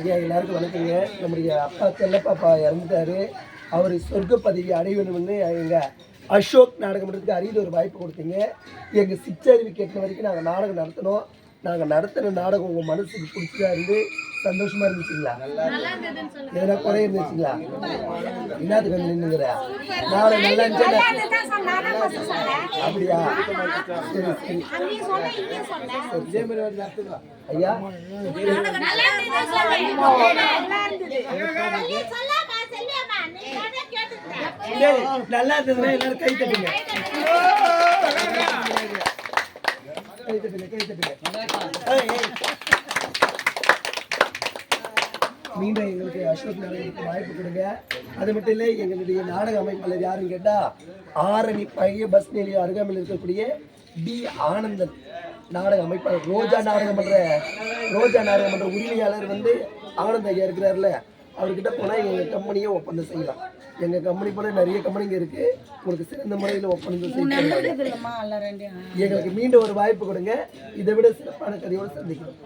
ஐயா எல்லாருக்கும் வணக்கங்க. நம்முடைய அப்பா செல்லப்பாப்பா இறந்துட்டாரு. அவர் சொர்க்க பதவி அடைய வேணும்னு எங்க அசோக் நாடகம் பண்ணுறதுக்கு அரியது ஒரு வாய்ப்பு கொடுத்தீங்க. எங்கள் சிச்சரிவு கேட்ட வரைக்கும் நாங்கள் நாடகம் நடத்தினோம். நாங்கள் நடத்தின நாடகம் உங்கள் மனசுக்கு பிடிச்சதா இருந்து சந்தோஷமா இருந்துச்சுங்களா? எதனா குறை இருந்துச்சுங்களா? என்னத்துக்கு வந்து நின்றுங்கிற நாடகம் நல்லா இருந்துச்சு. அப்படியா? சரி சரி. ஐயா. நல்லா இருந்தது இருந்ததுன்னா எல்லாரும் கை தட்டுங்க கை தட்டுங்க கை தட்டுங்க மீண்டும் எங்களுக்கு அசோக் நாடகத்துக்கு வாய்ப்பு கொடுங்க. அது மட்டும் இல்லை எங்களுடைய நாடக அமைப்பாளர் யாருன்னு கேட்டால் ஆரணி பழைய பஸ் நிலையம் அருகாமையில் இருக்கக்கூடிய டி ஆனந்தன். நாடக அமைப்பாளர் ரோஜா நாடகம் பண்ற ரோஜா நாடகம் பண்ற உரிமையாளர் வந்து ஆனந்த் ஐயா இருக்கிறார்ல. அவர்கிட்ட போனால் எங்கள் கம்பெனியை ஒப்பந்தம் செய்யலாம். எங்கள் கம்பெனி போல நிறைய கம்பெனிங்க இருக்கு. உங்களுக்கு சிறந்த முறையில் ஒப்பந்தம் செய்யலாம் எங்களுக்கு மீண்டும் ஒரு வாய்ப்பு கொடுங்க. இதை விட சிறப்பான கதையோடு சந்திக்கிறோம்.